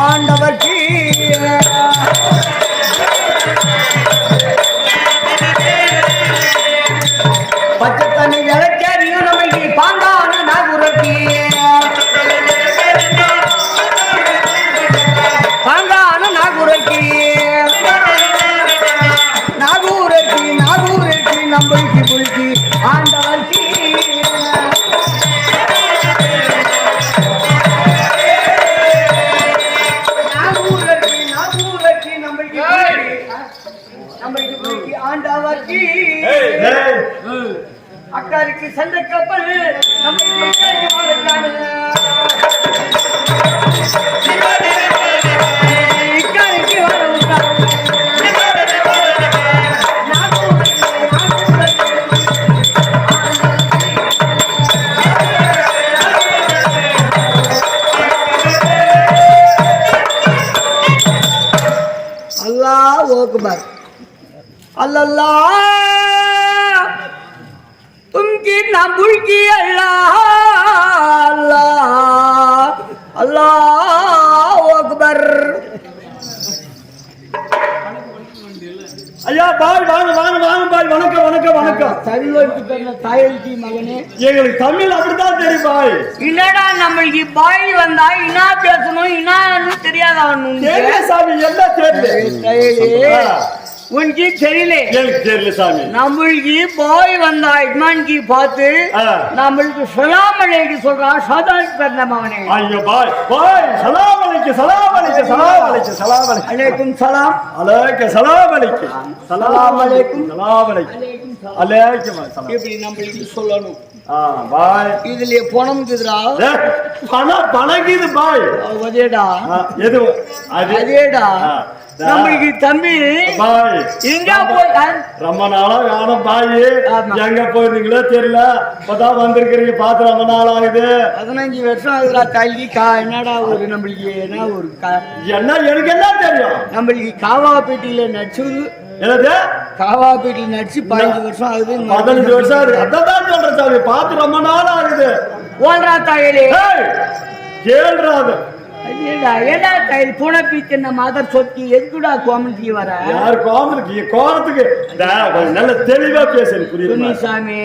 ஆண்டவர் பச்சை ஆண்டவர்க்கு அக்காருக்கு சண்டை கப்பல் நம்மளுக்கு இக்கரைக்கு வர நாகூரத்தி. அல்லாஹ் अल्लाह तुमकी ना भूल की अल्लाह अल्लाह अल्लाह अकबर ஐயா பாய் வாங்க வாங்க வாங்க பாய் வணக்கம் வணக்கம் வணக்கம் தமிழ்க்கு பேர்ல தாயல்கி மகனே எங்களுக்கு தமிழ் அப்படித்தான் தெரியும் பாய் இல்லடா நம்மளுக்கு பாய் வந்தா இன்னா பேசணும் இன்னான்னு தெரியாத தெரியல சாமி எல்லாம் தெரியல உனக்கு தெரியல. எனக்கு தெரியல சாமி. நம்மளுக்கு பாய் வந்தா இட்மான்கி பார்த்து. நம்மளுக்கு சலாம் அலைக்கு சொல்றான் சாதான் பிறந்த மகனே ஐயோ பாய் பாய் சலாம் அலைக்கு சலாம் அலைக்கு சலாம் அலைக்கு சலாம் அலைக்கு. அலைக்கும் சலாம். அலைக்கு சலாம் அலைக்கு. சலாம் அலைக்கும். சலாம் அலைக்கு. அலைக்கும் சலாம். இப்படி நம்மளுக்கு சொல்லணும். இதுல பணம் இருக்குதுடா. பணம் பணக்குது பாய் அதேடா எது? அதேடா. நம்மளுக்கு தம்பி பாய். எங்க போய் ரொம்ப நாளா காணும் பாய். எங்க போயிருந்தீங்களோ தெரியல. இப்பதான் வந்திருக்கிறீங்க. பார்த்து ரொம்ப நாள் ஆகுது பதினஞ்சு வருஷம் ஆகுதுடா தள்ளி. கா என்னடா ஒரு நம்மளுக்கு என்ன ஒரு என்ன எனக்கு என்ன தெரியும்? நம்மளுக்கு காவாப்பேட்டியில நடிச்சது என்னது? காவாப்பேட்டியில் நடிச்சு பதினஞ்சு வருஷம் ஆகுது. பதினஞ்சு வருஷம் ஆகுது. அதான் சொல்றேன் சாமி. பார்த்து ரொம்ப நாள் ஆகுது ஓல்றா தாயலே ஏய், கேள்றா அது. அதேடா ஏடா தாயல் பூனை பீத்தின மாதர் சொத்தி எதுக்குடா கோமந்தி வர? யார் கோமலுக்கு கோரத்துக்கு நல்ல தெளிவா பேசுறது புரியுது சாமி.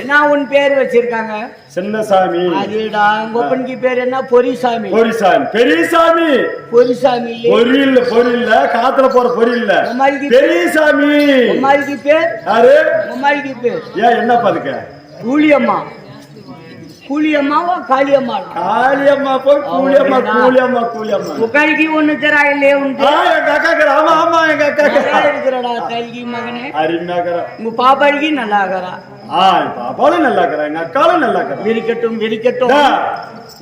என்ன உன் பேர் வச்சிருக்காங்க? சின்ன சாமி. அதேடா கொப்பனுக்கு பேர் என்ன? பொரிசாமி பொரிசாமி பெரியசாமி பொரிசாமி இல்லையே. பொரி இல்ல பொரி இல்ல காத்துல போற பொரி இல்ல உமாரிக்கு பெரியசாமி உமாரிக்கு பேர்? யாரு? உமாரிக்கு பேர்? ஏன் என்ன பாதுக்க கூலியம்மா கூலியம்மாவா காளியம்மா காளியம்மா உனக்கு ஆ, எங்க அக்கா இருக்கிற ஆமா ஆமா எங்க அக்கா நல்லா இருக்கிற இருக்கிறடா கல்கி மகனே. அருமையாக்கிற. உங்க பாப்பாடிக்கு நல்லா இருக்கிறா ஆ பாப்பாலும் நல்லா இருக்கிற எங்க அக்காலும் நல்லா இருக்கிற விரிக்கட்டும் விரிக்கட்டும்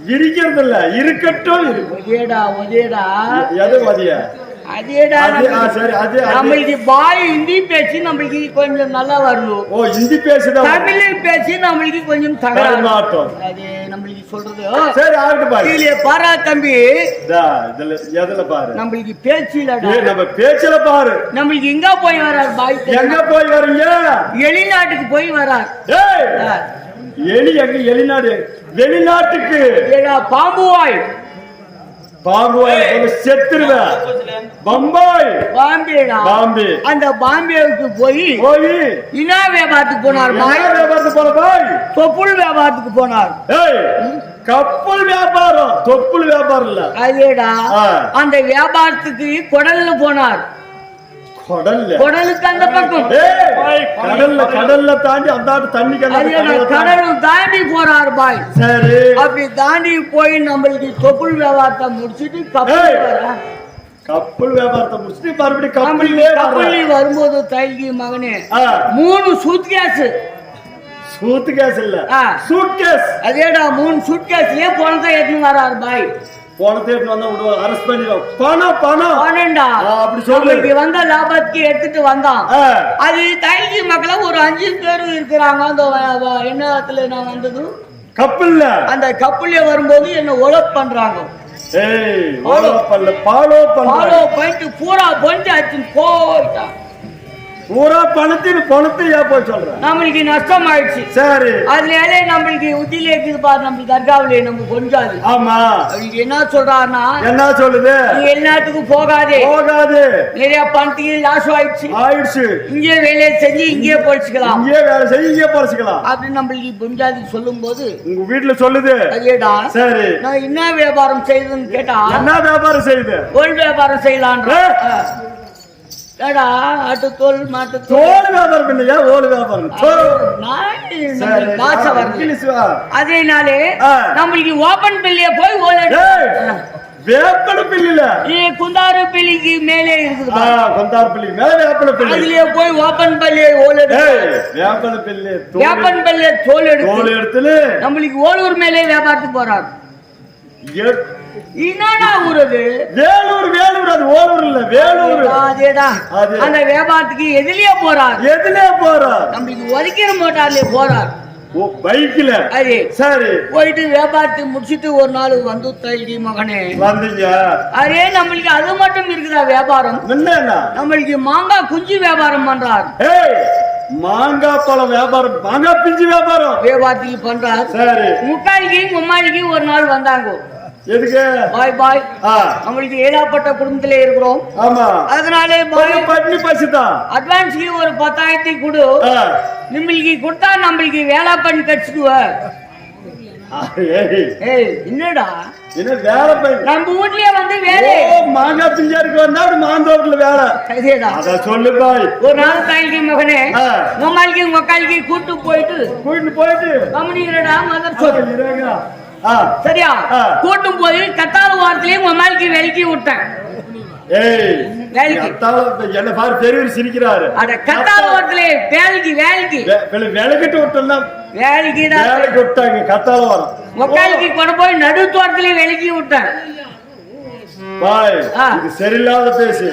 இருக்கிறது இல்ல இருக்கட்டும் இருக்கு ஒதேடா ஒதேடா எது மதிய அதேடா சரி அது. நம்மளுக்கு பாய் ஹிந்தி பேசி நம்மளுக்கு கொஞ்சம் நல்லா வரணும். ஓ ஹிந்தி பேசுதான் தமிழ் பேசி நம்மளுக்கு கொஞ்சம் தகராறு. மாட்டோம் அது நம்மளுக்கு சொல்றது சரி ஆகட்டும் பாரு. இதுல பாரா தம்பி. இதுல எதுல பாரு? நம்மளுக்கு பேச்சு இல்லடா ஏய், நம்ம பேச்சுல பாரு. நம்மளுக்கு எங்க போய் வரார் பாய் எங்க போய் வரீங்க? வெளிநாட்டுக்கு போய் வரார். எலி எங்க வெளிநாடு வெளிநாட்டுக்கு. ஏடா பாம்பு வாய் பாம்பு செத்துருவேன் பம்பாய். பாம்பேடா. பாம்பே. அந்த பாம்பேவுக்கு போய் போய். இனா வியாபாரத்துக்கு போனார் வியாபாரத்துக்கு போற பாய். தொப்புள் வியாபாரத்துக்கு போனார். ஏய் கப்பல் வியாபாரம். தொப்புள் வியாபாரம் இல்ல. அதேடா. ஆ. அந்த வியாபாரத்துக்கு குடல்ல போனார். கடல்ல. குடலுக்கு அந்த பக்கம். ஏய் கடல்ல கடல்ல தாண்டி அந்த தண்ணி கடலும் தாண்டி போறார் பாய். சரி. அப்படி தாண்டி போய் நம்மளுக்கு தொப்புள் வியாபாரத்தை முடிச்சிட்டு கப்பல். கப்பல் வியாபாரத்தை முடிச்சுட்டு மறுபடியும் கப்பல்லே கப்பலி. வரும்போது தைகி மகனே மூணு சூட் கேஸ் சூத்து கேஸ் இல்ல. ஆ. சூட் கேஸ் அதேடா மூணு சூட் கேஸ் ஏன் போனதை எடுத்துன்னு வரார் பாய்? போன தேடி வந்தா விடுவோம் அரெஸ்ட் பண்ணிடுவோம் பணம் பணம். ஆ, அப்படி சொல்லு. வந்த லாபத்துக்கு எடுத்துட்டு வந்தான். அது தைகி மக்கள ஒரு அஞ்சு பேர் இருக்கிறாங்க. அந்த வ- வ- என்ன இடத்துல நான் வந்தது? கப்பல்ல. அந்த கப்பல்ல வரும்போது என்ன ஒலப் பண்றாங்க. ஏய் பாலோ பல்ல பண்ணிட்டு பூரா அடிச்சுன்னு போயிட்டான். பூரா பணத்தின் பணத்தை ஏன் போய் சொல்ற? நம்மளுக்கு நஷ்டம் ஆயிடுச்சு சரி. அதனால நம்மளுக்கு உத்தியில இருக்குது பாரு நம்ம தர்காவிலே நம்ம கொஞ்சாது ஆமா. என்ன சொல்றாருன்னா என்ன சொல்லுது? நீ வெளிநாட்டுக்கு போகாதே. போகாது. நிறைய பணத்துக்கு லாஸ் ஆயிடுச்சு. ஆயிடுச்சு. இங்கே வேலையை செஞ்சு இங்கே படிச்சுக்கலாம் இங்கே வேலை செய்ய இங்கே பறிச்சுக்கலாம் அப்படின்னு நம்மளுக்கு புஞ்சாதி சொல்லும் போது உங்க வீட்டுல சொல்லுது. அதேடா சரி. நான் என்ன வியாபாரம் செய்யுதுன்னு கேட்டா என்ன வியாபாரம் செய்யுது? கோல் வியாபாரம் செய்யலான்ற. ஏடா ஆட்டு தோல் மாட்டு தோல். தோல் வியாபாரம் இல்லையா? ஓல் வியாபாரம். தோல். அதேனாலே. நம்மளுக்கு ஓபன் பில்லிய போய் ஓல ஏய், வேப்பன பில்லில. குந்தாறு பில்லிக்கு மேலே இருக்குது. கொந்தார் பில்லி மேல பில்லி. அதுலயே போய் ஓபன் பள்ளியை ஓல ஏய், வேப்பன பில்லி தோல் வேப்பன் தோல் தோல் எடுத்து எடுத்துல. நம்மளுக்கு ஓலூர் மேலே வியாபாரத்துக்கு போறாரு எ- என்னடா ஊர் அது வேலூர் வேலூர் அது ஓலூர் இல்ல வேலூர். அதேடா அது. அந்த வியாபாரத்துக்கு எதிரியே போறார். எதுல போறா நம்மளுக்கு ஒதுக்கிற மோட்டார்லயே போறார். ஓ பைக்ல அது. சரி. போயிட்டு வியாபாரத்தை முடிச்சிட்டு ஒரு நாள் வந்து தைடி மகனே. வந்தீங்க. அரே நம்மளுக்கு அது மட்டும் இருக்குதா வியாபாரம்? என்னன்னா நம்மளுக்கு மாங்காய் குஞ்சு வியாபாரம் பண்றார். மாங்காய் பழம் வியாபாரம் மாங்காய் பிஞ்சு வியாபாரம். வியாபாரத்துக்கு பண்றார். சரி. முக்காலிக்கு மும்மாலிக்கு ஒரு நாள் வந்தாங்க. எதுக்கு? பாய் பாய். நம்மளுக்கு ஏழாப்பட்ட குடும்பத்திலே இருக்கிறோம். ஆமா. அதனாலே பட்னி பசிதான் அட்வான்ஸ்க்கு ஒரு பத்தாயிரத்தி கொடு. நம்மளுக்கு கொடுத்தா நம்மளுக்கு வேலை பண்ணி ஏய். என்னடா? என்ன வேலை நம்ம வீட்லயே வந்து வேலை. ஓ, மாங்காய் பிஞ்சாருக்கு வந்தா அப்படி மாந்தோட்டத்துல வேலை. அத சொல்லு பாய். ஒரு நாள் தாய்க்கு மகனே. உமாலிக்கு மக்காலிக்கு கூட்டு போயிட்டு கூட்டிட்டு போயிட்டு. கவனிக்கிறடா மதர் சொல்லு. சரியா. கூட்டும் போய் கத்தால வாரத்திலயும் உமாலிக்கு விலைக்கு விட்டேன். என்ன பாரு பெரியவர் சிரிக்கிறாரு. அட கத்தால வாரத்திலே வேலைக்கு வேலைக்கு விலகிட்டு விட்டோம்னா வேலைக்கு வேலைக்கு விட்டாங்க கத்தால வரோம் மக்காலிக்கு கொண்டு போய் நடு தோட்டத்திலே விலைக்கு விட்டேன். பாய். இது சரியில்லாத பேசு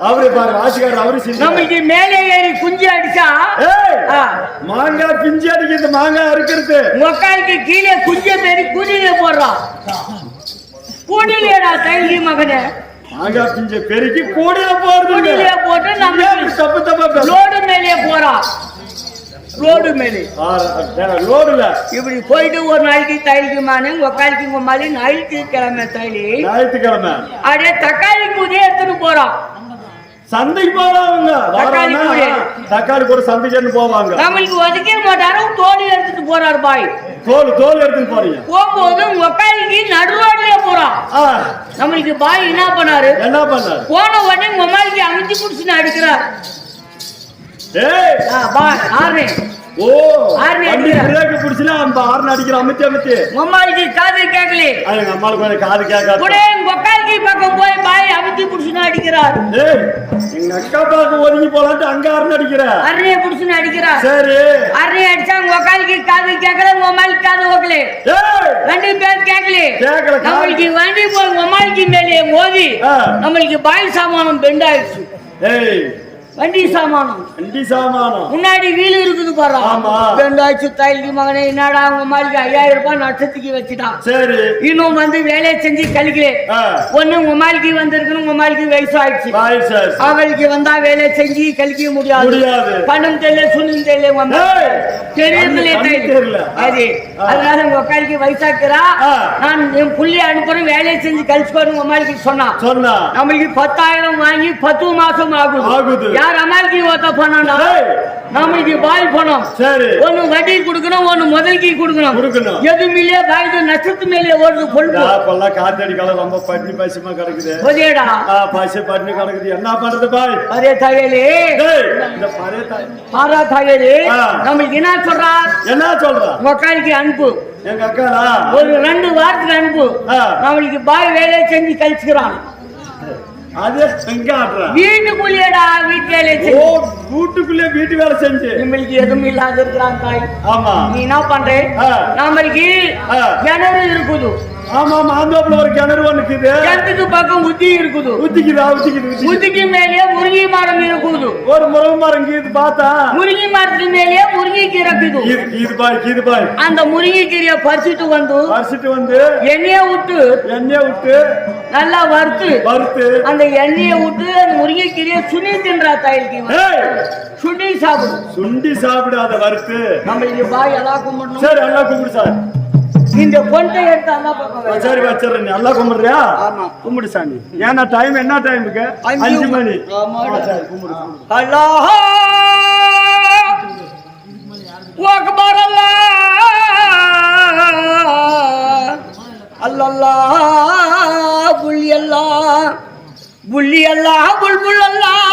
அவரு பாரு அவரு. நம்மளுக்கு மேலே ஏறி குஞ்சு அடிச்சா? மாங்காய் பிஞ்சு அடிக்கிறது மாங்காய் அறுக்கிறது மக்காலிக்கு கீழே குஞ்ச பேரி கூடியிலே போடுறான் கூடியிலேடா தைலி மகனே. மாங்காய் பிஞ்சு பெருக்கி கூடையில. கூடியிலே போட்டு நம்ம தப்பு தப்பா ரோடு மேலே போறான் ரோடு மேலே. ரோடுல. இப்படி போயிட்டு ஒரு நாளைக்கு தைலிக்கு மானு ஒக்காலிக்கு மாதிரி ஞாயிற்று கிழமை தைலி ஞாயிற்றுக்கிழமை. அப்படியே தக்காளி கூதியே எடுத்துட்டு போறான் சந்தைக்கு போவாங்க தக்காளி. தக்காளி கூட சந்தைக்கு போவாங்க. நம்மளுக்கு ஒதுக்க மாட்டாரும் தோல் எடுத்துட்டு போறார் பாய். தோல் தோல் எடுத்துட்டு போறீங்க. போகும்போது ஒக்காலிக்கு நடு ரோட்லயே போறான். ஆ, நம்மளுக்கு பாய் என்ன பண்ணாரு? என்ன பண்ணாரு? போன உடனே மொமாலிக்கு அமைச்சு குடிச்சுன்னு அடிக்கிறார். ஓ. பிரேக் பிடிச்சுனா அந்த ஆறுனு அடிக்கிற அமுத்தி அமுத்தி மொமாலிக்கு காது கேட்கல. அது எங்க அம்மாளுக்கு கொஞ்சம் காது கேட்காது. உடனே ஒக்காலிக்கு பக்கம் போய் பாய் அமைச்சு குடிச்சுன்னு அடிக்கிறார். ஏய் எங்க அக்கா பாக்க ஒதுங்கி போலான்ட்டு அங்க ஆறுனு அடிக்கிற. அருணையை குடிச்சுன்னு அடிக்கிறார். சரி. அருணை அடிச்சா ஒக்காலிக்கு காது கேட்கல மொமாலிக்கு காது ஓக்கல. ஏய்! ரெண்டு பேர் கேட்கல. கேட்கல. நம்மளுக்கு வண்டி போய் மொமாலிக்கு மேலே மோதி. நம்மளுக்கு பாய் சாமானம் பெண்ட் ஆயிடுச்சு ஏய் வண்டி சாமானம். வண்டி சாமானம். முன்னாடி வீடு இருக்குது பாரு. ஆமா. ரெண்டாச்சு தைலி மகனே என்னடா உங்க மாதிரி ஐயாயிரம் ரூபாய் நஷ்டத்துக்கு வச்சுட்டான். சரி. இன்னும் வந்து வேலையை செஞ்சு கழிக்கல ஆ. ஒண்ணு உங்க மாதிரிக்கு வந்திருக்கணும் உங்க மாதிரிக்கு வயசு ஆயிடுச்சு அவளுக்கு வந்தா வேலையை செஞ்சு கழிக்க முடியாது. பணம் தெரியல சுண்ணும் தெரியல அதனால உங்க உக்காலிக்கு வயசாக்குறா. நான் என் புள்ளி அனுப்புறேன் வேலையை செஞ்சு கழிச்சுக்கோன்னு உங்க மாதிரிக்கு சொன்னான் சொன்னா. நம்மளுக்கு பத்தாயிரம் வாங்கி பத்து மாசம் ஆகுது. ஆகுது. யார் அமெரிக்கி ஓத்த ஏய். நம்மளுக்கு பாய் பணம். சரி. ஒண்ணு வட்டி கொடுக்கணும் ஒண்ணு முதலுக்கு கொடுக்கணும். கொடுக்கணும். எதுவும் இல்லையே பாய்க்கு நட்சத்து மேலே ஓடுது பொழுது அப்பெல்லாம் ரொம்ப பட்னி பசிமா கிடக்குது? புதியடா பசி பட்னி கிடக்குது. என்ன பண்றது பாய்? அரே டேய், இந்த தாய். நம்மளுக்கு என்ன சொல்றா? என்ன சொல்ற? உக்காலிக்கு அனுப்பு எங்க அக்காடா? ஒரு ரெண்டு வாரத்துக்கு அனுப்பு. நம்மளுக்கு பாய் வேலையை செஞ்சு கழிச்சுக்கிறான். அது எங்க ஆடுற வீட்டுக்குள்ளேடா வீட்டு வேலையை ஓ செஞ்சு. வீட்டுக்குள்ளே வீட்டு வேலை செஞ்சு. நம்மளுக்கு எதுவும் இல்லாத இருக்கிறான் தாய். ஆமா. நீ என்ன பண்ற. நம்மளுக்கு. கிணறு இருக்குது. ஆமா ஆந்தோப்புல ஒரு கிணறு ஒண்ணுக்குது கிணத்துக்கு பக்கம் உத்தி இருக்குது. ஊத்திக்குது ஊத்திக்குது. உத்திக்கு மேலேயே முருங்கை மரம் இருக்குது. ஒரு முருங்கை மரம் கீது பார்த்தா முருங்கை மரத்துக்கு மேலேயே முருங்கை கீரை இருக்குது. கீது பாய் கீது பாய். அந்த முருங்கை கீரையை பறிச்சுட்டு வந்து பறிச்சிட்டு வந்து எண்ணெயை விட்டு எண்ணெய் விட்டு நல்லா வறுத்து வறுத்து அந்த எண்ணெயை விட்டு அந்த முருங்கை கீரையை சுனி தின்றா தாய்க்கு ஏய், சுண்டி சாப்பிடும் சுண்டி சாப்பிடாத வறுத்து. நம்மளுக்கு பாய் எல்லாம் கும்பிடணும். சரி நல்லா கும்பிடு சார். இந்த கொண்டை எடுத்து. சரி வச்சிடுறேன் நல்லா கும்பிடுறியா? ஆமா. கும்பிடு சாமி. ஏன்னா டைம் என்ன டைமுக்கு அஞ்சு மணி. சரி கும்பிடு கும்பிடு. அல்லாஹ்! அக்பர் அல்லாஹ் அல்லாஹ் புள்ளி அல்லாஹ் புள்ளி அல்லாஹ் புல்புல் அல்லாஹ்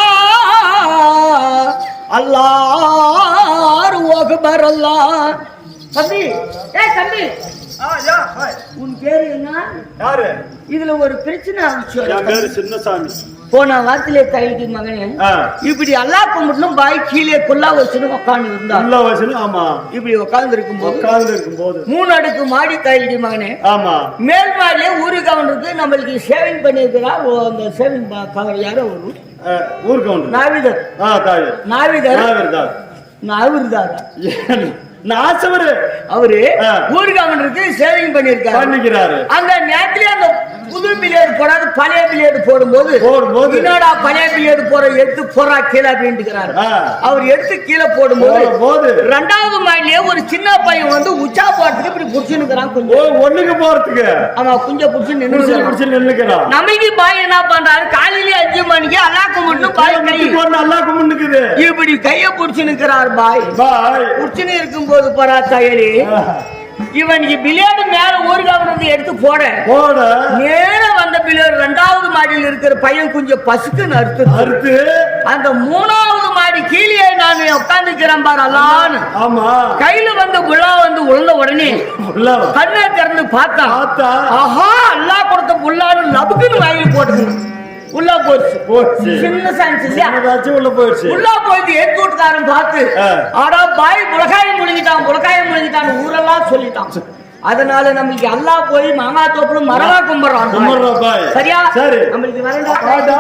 அல்லாஹ் அக்பர் அல்லாஹ் தம்பி ஏய் தம்பி. உன் பேரு என்ன? யாரு? இதுல ஒரு பிரச்சனை ஆரம்பிச்சு பேரு சின்னசாமி. போன வாரத்திலே தைக்கு மகனே இப்படி அல்லா கும்பிடணும் பாய் கீழே கொல்லா வச்சுன்னு உட்காந்து இருந்தா. உள்ள வயசுல ஆமா. இப்படி உட்கார்ந்து இருக்கும்போது உட்கார்ந்து இருக்கும் போது மூணு அடுக்கு மாடி தைக்கு மகனே ஆமா. மேல் மாடியிலே ஊரு கவர்னருக்கு நம்மளுக்கு சேவிங் பண்ணியிருக்கிறா. ஓ, அந்த சேவிங் கவர் யாரோ ஒரு. ஊருக்கு ஒன்று நாவிதர். நாவிதர். நாகர்தார் நாவிர்தாரா? நாசவரு அவரு ஆ. ஊரு கவர்னருக்கு சேவிங் பண்ணியிருக்காரு. பண்ணிக்கிறாரு. அந்த நேரத்திலே அந்த புது பிளேடு போடாது பழைய பிளேடு போடும்போது போடும்போது என்னடா பழைய பிளேடு போற எடுத்து போறா கீழே அப்படின்ட்டுக்கிறாரு. அவர் எடுத்து கீழே போடும்போது போது ரெண்டாவது மாடியிலே ஒரு சின்ன பையன் வந்து உச்சா போறதுக்கு இப்படி புடிச்சுன்னுக்குறான் ஓ கொஞ்சம். ஒண்ணுக்கு போறதுக்கு. அவன் குஞ்ச புடிச்சு நின்று குடிச்சு நின்னுக்கிறான். நமக்கு பாய் என்ன பண்றாரு? காலையில அஞ்சு மணிக்கு அல்லா கும்பிட்டு பாய் கை நல்லா கும்பிட்டுக்குது. இப்படி கைய புடிச்சு நிக்கிறார் பாய். பாய். புடிச்சுன்னு இருக்கும்போது போறா தயலி இவனுக்கு பிளேடு மேல ஒரு கவனத்தை எடுத்து போட. போட. நேர வந்த பிளேடு ரெண்டாவது மாடியில் இருக்கிற பையன் கொஞ்சம் பசுக்குன்னு அறுத்து அறுத்து. அந்த மூணாவது மாடி கீழே நான் உட்காந்துக்கிறேன் பாரு அல்லான்னு. ஆமா. கையில வந்த புள்ளா வந்து உள்ள உடனே. கண்ணை திறந்து பார்த்தா ஆஹா அல்லா கொடுத்த புல்லான்னு லபுக்குன்னு வாயில் போட்டு உள்ள போச்சு. போச்சு. சின்ன சயின்ஸ் இல்லையா? உள்ள போயிடுச்சு உள்ள போயிட்டு ஏத்து விட்டுக்காரன் பார்த்து. ஆடா பாய் முளகாயம் முழுங்கிட்டான் முளகாயம் முழுங்கிட்டான் ஊரெல்லாம் சொல்லிட்டான். அதனால நம்மளுக்கு அல்லா போய் மாங்கா தோப்புல கும்பிடுறான். கும்பிடுறோம் சரியா? சரி. நம்மளுக்கு வரண்டா